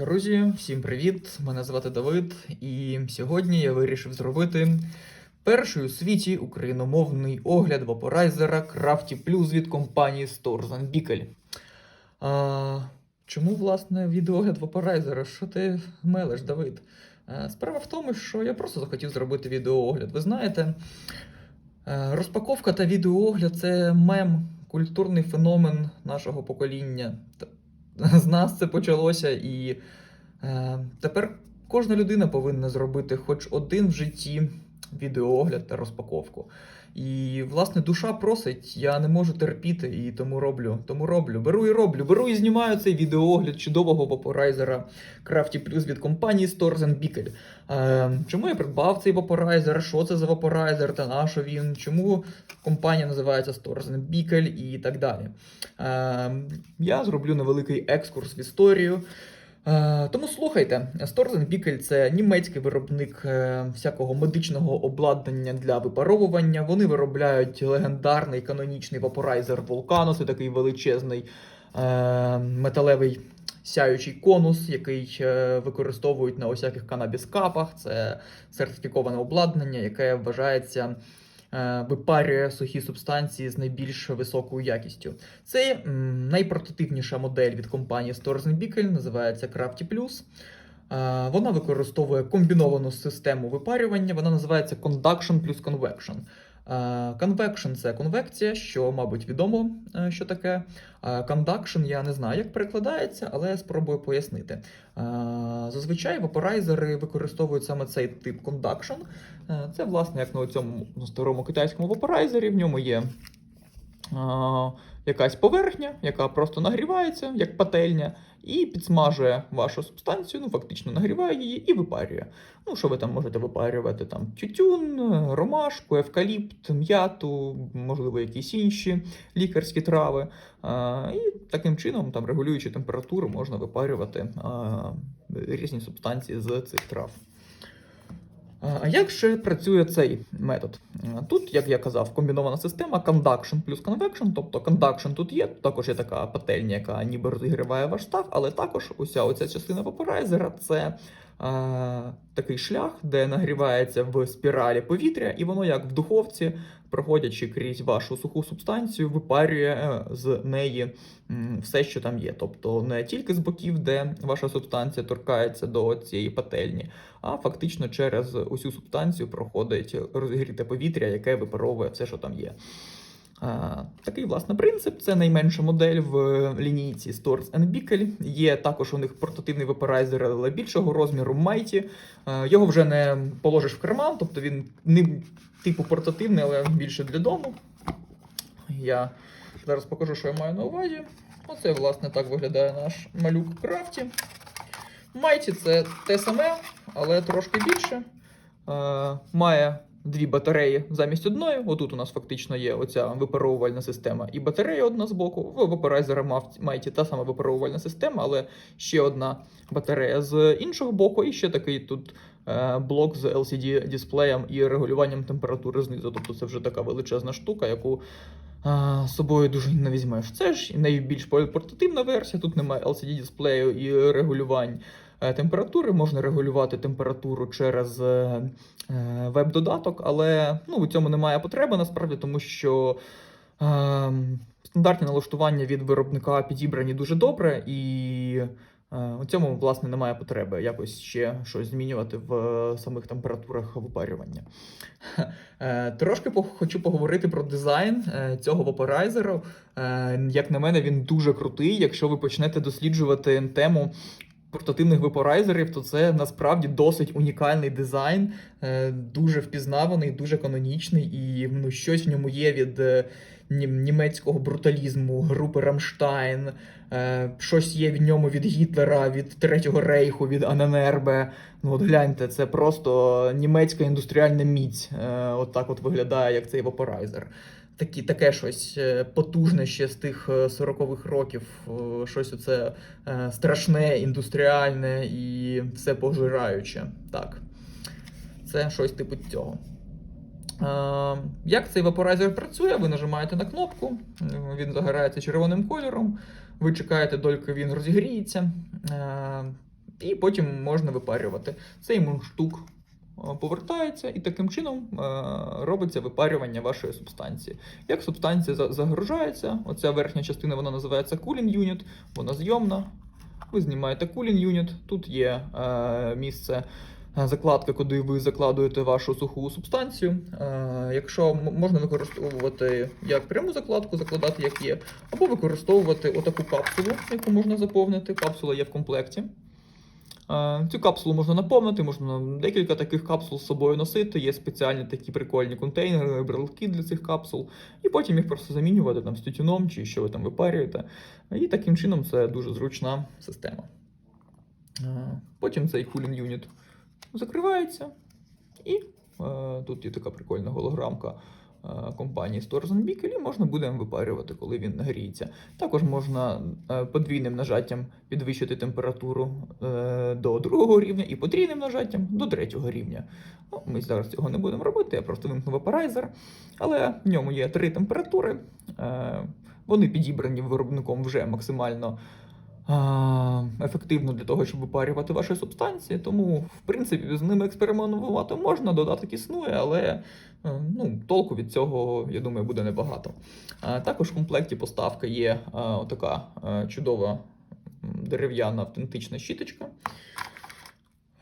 Друзі, всім привіт! Мене звати Давид, і сьогодні я вирішив зробити перший у світі україномовний огляд вапорайзера Crafty Plus від компанії Stores Bickel. А, чому, власне, відеоогляд вапорайзера? Що ти мелеш, Давид? А, справа в тому, що я просто захотів зробити відеоогляд. Ви знаєте, е, розпаковка та відеоогляд це мем, культурний феномен нашого покоління. З нас це почалося, і е, тепер кожна людина повинна зробити хоч один в житті відеоогляд та розпаковку. І, власне, душа просить, я не можу терпіти, і тому роблю. Тому роблю. Беру і роблю. Беру і знімаю цей відеоогляд чудового вапорайзера Crafty Plus від компанії Stores Bickel. Е, чому я придбав цей вапорайзер? Що це за вапорайзер та на він? Чому компанія називається Stores Bickel і так далі. Е, я зроблю невеликий екскурс в історію. Е, тому слухайте, Bickel – це німецький виробник е, всякого медичного обладнання для випаровування. Вони виробляють легендарний канонічний вапорайзер Volcano, це такий величезний е, металевий сяючий конус, який використовують на усяких канабіс-капах. Це сертифіковане обладнання, яке вважається випарює сухі субстанції з найбільш високою якістю. Це найпрототипніша модель від компанії Storz Bickel, називається Crafty Plus. Е, Вона використовує комбіновану систему випарювання, вона називається Conduction плюс Convection. Convection – це конвекція, що, мабуть, відомо, е, що таке. Кондакшн я не знаю, як перекладається, але спробую пояснити. Зазвичай вапорайзери використовують саме цей тип Conduction. Е, Це, власне, як на цьому старому китайському вапорайзері. В ньому є якась поверхня, яка просто нагрівається, як пательня, і підсмажує вашу субстанцію, ну фактично нагріває її і випарює. Ну, що ви там можете випарювати? Там тютюн, ромашку, евкаліпт, м'яту, можливо, якісь інші лікарські трави. І таким чином, там, регулюючи температуру, можна випарювати різні субстанції з цих трав. А як ще працює цей метод? Тут, як я казав, комбінована система conduction плюс convection, тобто conduction тут є, також є така пательня, яка ніби розігріває ваш став, але також уся оця частина вапорайзера це е, такий шлях, де нагрівається в спіралі повітря, і воно, як в духовці, проходячи крізь вашу суху субстанцію, випарює е, з неї все, що там є. Тобто не тільки з боків, де ваша субстанція торкається до цієї пательні, а фактично через усю субстанцію проходить розігріте повітря, яке випаровує все, що там є. Такий власне принцип. Це найменша модель в лінійці Stores Bickel. Є також у них портативний вапорайзер, але більшого розміру Mighty. Його вже не положиш в карман, тобто він не типу портативний, але більше для дому. Я зараз покажу, що я маю на увазі. Оце, власне, так виглядає наш малюк в крафті. Mighty це те саме, але трошки більше. Е, має дві батареї замість одної. Отут у нас фактично є оця випаровувальна система і батарея одна з боку. В вапорайзера Mighty та сама випаровувальна система, але ще одна батарея з іншого боку, і ще такий тут е, блок з LCD-дисплеєм і регулюванням температури знизу. Тобто це вже така величезна штука, яку а, з собою дуже не візьмеш. Це ж найбільш портативна версія. Тут немає LCD-дисплею і регулювань е, температури. Можна регулювати температуру через е, е, веб-додаток, але ну, у цьому немає потреби насправді, тому що. е, Стандартні налаштування від виробника підібрані дуже добре, і е, у цьому, власне, немає потреби якось ще щось змінювати в е, самих температурах випарювання. Е, Трошки хочу поговорити про дизайн е, цього вапорайзеру. Е, Як на мене, він дуже крутий. Якщо ви почнете досліджувати тему портативних випорайзерів, то це насправді досить унікальний дизайн, е, дуже впізнаваний, дуже канонічний, і ну, щось в ньому є від е, німецького бруталізму, групи Рамштайн. Е, Щось є в ньому від Гітлера, від Третього Рейху, від Аненербе. Ну от гляньте, це просто німецька індустріальна міць. От так от виглядає, як цей вапорайзер. Такі, таке щось е, потужне ще з тих е, 40-х років, е, щось оце е, страшне, індустріальне і все пожираюче. Так. Це щось типу цього. Е, Як цей вапорайзер працює? Ви нажимаєте на кнопку, е, він загорається червоним кольором. Ви чекаєте, доки він розігріється. Е, і потім можна випарювати. Цей мундштук е, повертається, і таким чином е, робиться випарювання вашої субстанції. Як субстанція загружається, оця верхня частина вона називається cooling unit, вона зйомна. Ви знімаєте cooling unit, тут є е, місце. е, Закладка, куди ви закладуєте вашу суху субстанцію. Якщо можна використовувати як пряму закладку, закладати як є, або використовувати отаку капсулу, яку можна заповнити. Капсула є в комплекті. Цю капсулу можна наповнити, можна декілька таких капсул з собою носити. Є спеціальні такі прикольні контейнери, брелки для цих капсул, і потім їх просто замінювати там з тютюном чи що ви там випарюєте. І таким чином це дуже зручна система. Потім цей cooling unit закривається, і е, тут є така прикольна голограмка компанії Stores Beacon, і можна буде випарювати, коли він нагріється. Також можна е, подвійним нажаттям підвищити температуру е, до другого рівня і потрійним нажаттям до третього рівня. Ну, ми зараз цього не будемо робити, я просто вимкну вапорайзер. Але в ньому є три температури. Е, вони підібрані виробником вже максимально ефективно для того, щоб випарювати ваші субстанції. Тому, в принципі, з ними експериментувати можна, додаток існує, але е, ну, толку від цього, я думаю, буде небагато. Також в комплекті поставка є така чудова дерев'яна автентична щіточка.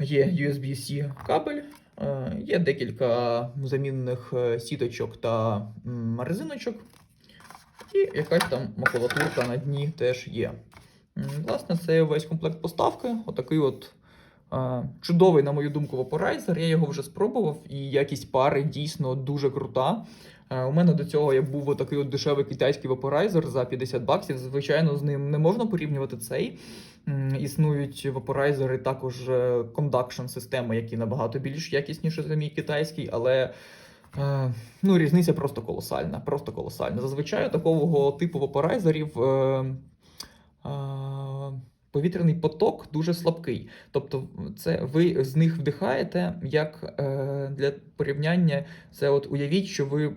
Є USB-C кабель, е, є декілька замінних е, сіточок та резиночок. І якась там макулатурка на дні теж є. Власне, це весь комплект поставки. Отакий от е, чудовий, на мою думку, вапорайзер. Я його вже спробував, і якість пари дійсно дуже крута. Е, У мене до цього я був такий от дешевий китайський вапорайзер за 50 баксів. Звичайно, з ним не можна порівнювати цей. Існують вапорайзери, також кондакшн системи, які набагато більш якісніші за мій китайський, але е, ну, різниця просто колосальна. Просто колосальна. Зазвичай такого типу вапорайзерів. Повітряний поток дуже слабкий. Тобто, це ви з них вдихаєте як е, для порівняння. Це от уявіть, що ви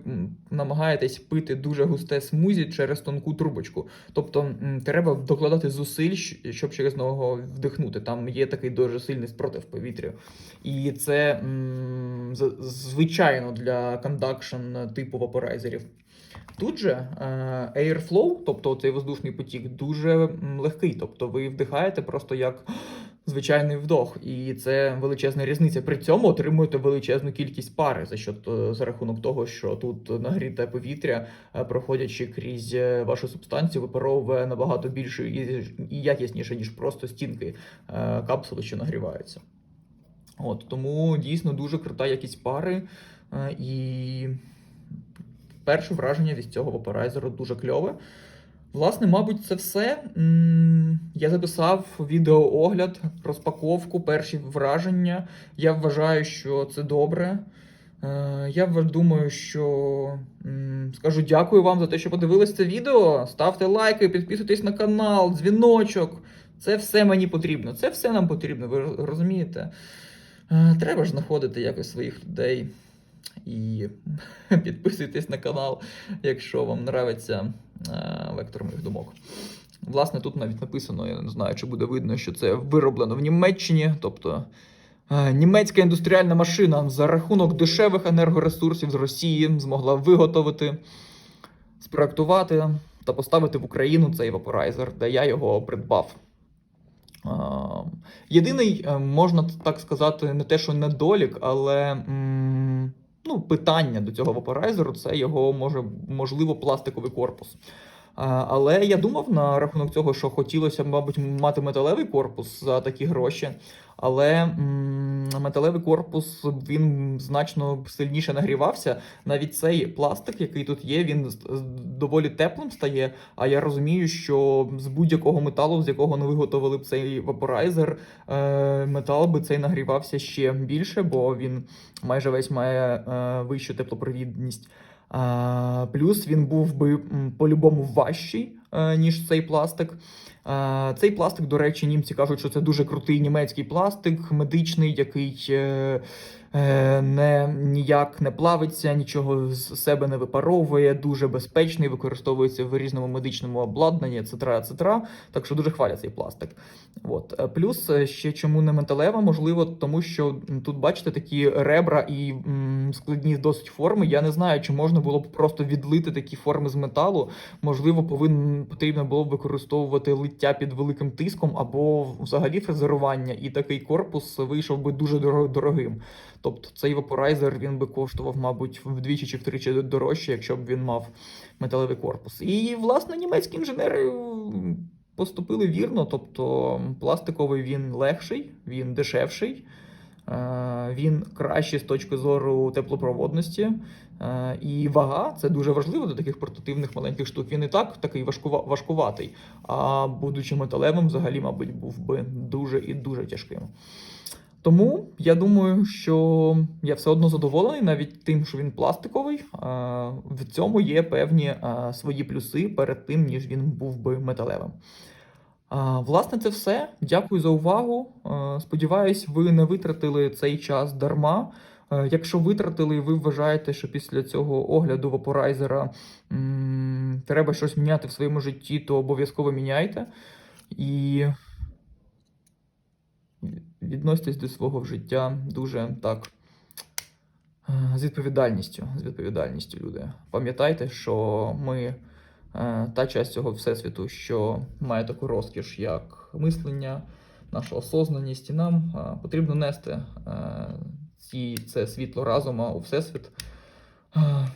намагаєтесь пити дуже густе смузі через тонку трубочку. Тобто треба докладати зусиль, щоб через нього вдихнути. Там є такий дуже сильний спротив повітря. І це м, звичайно для кондакшн типу вапорайзерів. Тут же е, Airflow, тобто цей воздушний потік, дуже легкий. Тобто ви вдихаєте просто як звичайний вдох, і це величезна різниця. При цьому отримуєте величезну кількість пари за що за рахунок того, що тут нагріте повітря, е, проходячи крізь е, вашу субстанцію, випаровує набагато більше і, якісніше, ніж просто стінки е, капсули, що нагріваються. От тому дійсно дуже крута якість пари. е, І перше враження від цього вапорайзеру дуже кльове. Власне, мабуть, це все. Я записав відеоогляд, розпаковку, перші враження. Я вважаю, що це добре. Е, Я думаю, що скажу дякую вам за те, що подивились це відео. Ставте лайки, підписуйтесь на канал, дзвіночок. Це все мені потрібно. Це все нам потрібно, ви розумієте? Е, Треба ж знаходити якось своїх людей. І підписуйтесь на канал, якщо вам нравиться е, вектор моїх думок. Власне, тут навіть написано, я не знаю, чи буде видно, що це вироблено в Німеччині, тобто е, німецька індустріальна машина за рахунок дешевих енергоресурсів з Росії змогла виготовити, спроектувати та поставити в Україну цей вапорайзер, де я його придбав. Е, Єдиний, можна так сказати, не те, що недолік, але ну, питання до цього вапорайзеру це його може, можливо, пластиковий корпус. Але я думав на рахунок цього, що хотілося, мабуть, мати металевий корпус за такі гроші. Але металевий корпус він значно сильніше нагрівався. Навіть цей пластик, який тут є, він доволі теплим стає. А я розумію, що з будь-якого металу, з якого не виготовили б цей вапорайзер, е, метал би цей нагрівався ще більше, бо він майже весь має е, вищу теплопровідність. Плюс він був би по-любому важчий, е, ніж цей пластик. Цей пластик, до речі, німці кажуть, що це дуже крутий німецький пластик, медичний, який е, не, ніяк не плавиться, нічого з себе не випаровує, дуже безпечний, використовується в різному медичному обладнанні, etc., etc. Так що дуже хвалять цей пластик. От. Е, Плюс е, ще чому не металева, можливо, тому що тут бачите такі ребра і м, складні досить форми. Я не знаю, чи можна було б просто відлити такі форми з металу. Можливо, повинен потрібно було б використовувати лиття під великим тиском або взагалі фрезерування, і такий корпус вийшов би дуже доро- дорогим. Тобто цей вапорайзер він би коштував, мабуть, вдвічі чи втричі дорожче, якщо б він мав металевий корпус. І власне німецькі інженери поступили вірно. Тобто пластиковий він легший, він дешевший. е, Він кращий з точки зору теплопроводності е, і вага це дуже важливо для таких портативних маленьких штук. Він і так такий важкува, важкуватий. А будучи металевим, взагалі, мабуть, був би дуже і дуже тяжким. Тому я думаю, що я все одно задоволений навіть тим, що він пластиковий. В цьому є певні свої плюси перед тим, ніж він був би металевим. Власне, це все. Дякую за увагу. Сподіваюсь, ви не витратили цей час дарма. Якщо витратили, і ви вважаєте, що після цього огляду вапорайзера м, треба щось міняти в своєму житті, то обов'язково міняйте. І відноситесь до свого життя дуже так е, з відповідальністю. З відповідальністю, люди. Пам'ятайте, що ми е, та часть цього всесвіту, що має таку розкіш, як мислення, наша осознаність, і нам е, потрібно нести ці, це світло разума у всесвіт.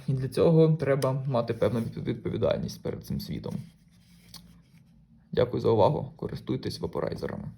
І для цього треба мати певну відповідальність перед цим світом. Дякую за увагу. Користуйтесь вапорайзерами.